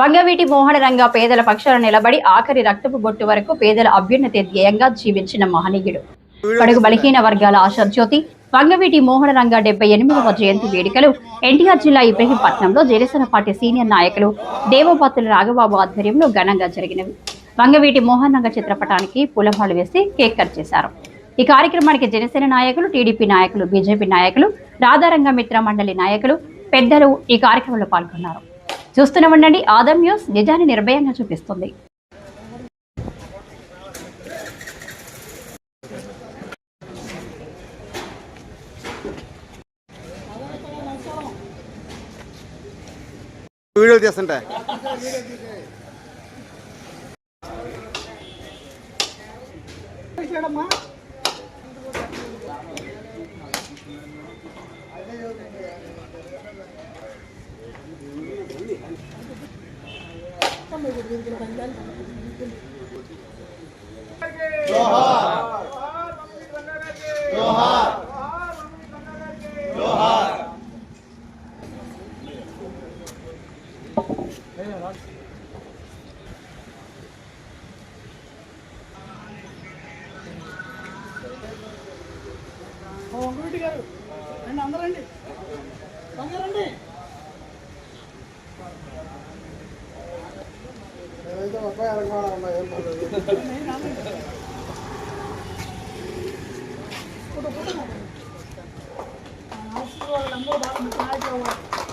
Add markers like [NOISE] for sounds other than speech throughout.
వంగవీటి మోహనరంగ పేదల పక్షాన నిలబడి ఆఖరి రక్తపు బొట్టు వరకు పేదల అభ్యున్నతి ధ్యేయంగా జీవించిన మహనీయుడు. కడుగు బలహీన వర్గాల ఆశాజ్యోతి వంగవీటి మోహన రంగ డెబ్బై ఎనిమిదవ జయంతి వేడుకలు ఎన్టీఆర్ జిల్లా ఇబ్రహీంపట్నంలో జనసేన పార్టీ సీనియర్ నాయకులు దేవపాతుల రాఘబాబు ఆధ్వర్యంలో ఘనంగా జరిగినవి. వంగవీటి మోహన్ రంగ చిత్రపటానికి పూలమాలు వేసి కేక్ కట్ చేశారు. ఈ కార్యక్రమానికి జనసేన నాయకులు టీడీపీ నాయకులు బీజేపీ నాయకులు రాధారంగ మిత్ర మండలి నాయకులు పెద్దలు ఈ కార్యక్రమంలో పాల్గొన్నారు. చూస్తూనే ఉండండి ఆదం న్యూస్ నిజాన్ని నిర్భయంగా చూపిస్తుంది. వీడియో తీస్తుంటా. Oh, I'm going to go. [LAUGHS] వాళ్ళందరూ బాగా మంచి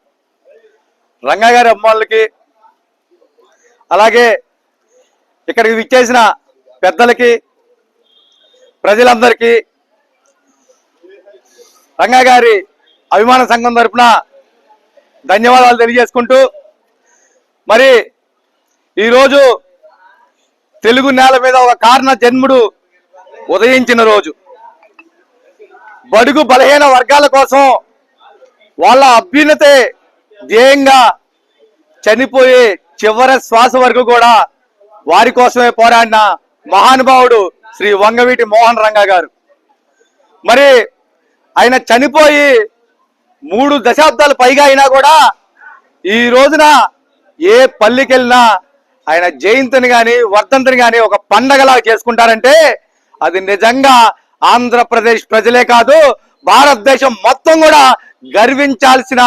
Ranga గారి అమ్మాళ్ళకి అలాగే ఇక్కడికి విచ్చేసిన పెద్దలకి ప్రజలందరికీ రంగా గారి అభిమాన సంఘం తరఫున ధన్యవాదాలు తెలియజేసుకుంటూ మరి ఈరోజు తెలుగు నేల మీద ఒక కారణ జన్ముడు ఉదయించిన రోజు. బడుగు బలహీన వర్గాల కోసం వాళ్ళ అభ్యున్నతే ధ్యేయంగా చనిపోయే చివరి శ్వాస వరకు కూడా వారి కోసమే పోరాడిన మహానుభావుడు శ్రీ వంగవీటి మోహన్ రంగా గారు. మరి ఆయన చనిపోయి మూడు దశాబ్దాలు పైగా అయినా కూడా ఈ రోజున ఏ పల్లికెళ్ళినా ఆయన జయంతిని కానీ వర్ధంతిని కానీ ఒక పండగలా చేసుకుంటారంటే అది నిజంగా ఆంధ్రప్రదేశ్ ప్రజలే కాదు భారతదేశం మొత్తం కూడా గర్వించాల్సిన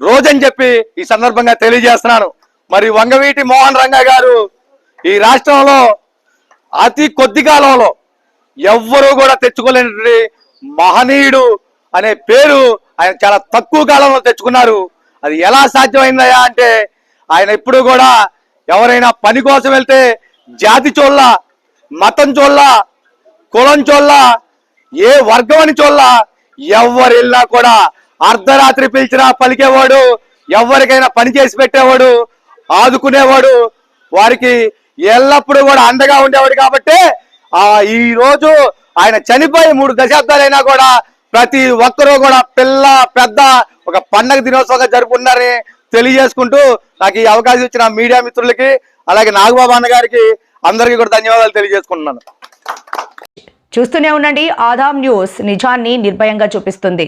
రోజని చెప్పి ఈ సందర్భంగా తెలియజేస్తున్నాను. మరి వంగవీటి మోహన్ రంగ గారు ఈ రాష్ట్రంలో అతి కొద్ది కాలంలో ఎవ్వరూ కూడా తెచ్చుకోలేనటువంటి మహనీయుడు అనే పేరు ఆయన చాలా తక్కువ కాలంలో తెచ్చుకున్నారు. అది ఎలా సాధ్యమైందయా అంటే ఆయన ఎప్పుడు కూడా ఎవరైనా పని కోసం వెళ్తే జాతి చోళ్ళ మతం చోళ్ళ కులం చోళ్ళ ఏ వర్గం అని చోళ్ళ ఎవరు వెళ్ళినా కూడా అర్ధరాత్రి పిలిచినా పలికేవాడు ఎవరికైనా పని చేసి పెట్టేవాడు ఆదుకునేవాడు వారికి ఎల్లప్పుడూ కూడా అండగా ఉండేవాడు కాబట్టి ఆ ఈ రోజు ఆయన చనిపోయి మూడు దశాబ్దాలైనా కూడా ప్రతి ఒక్కరూ కూడా పిల్ల పెద్ద ఒక పండగ దినోత్సవంగా జరుపుకున్నారని తెలియజేసుకుంటూ నాకు ఈ అవకాశం ఇచ్చిన మీడియా మిత్రులకి అలాగే నాగబాబు అన్న గారికి అందరికీ కూడా ధన్యవాదాలు తెలియజేసుకుంటున్నాను. చూస్తూనే ఉండండి ఆదాం న్యూస్ నిజాన్ని నిర్భయంగా చూపిస్తుంది.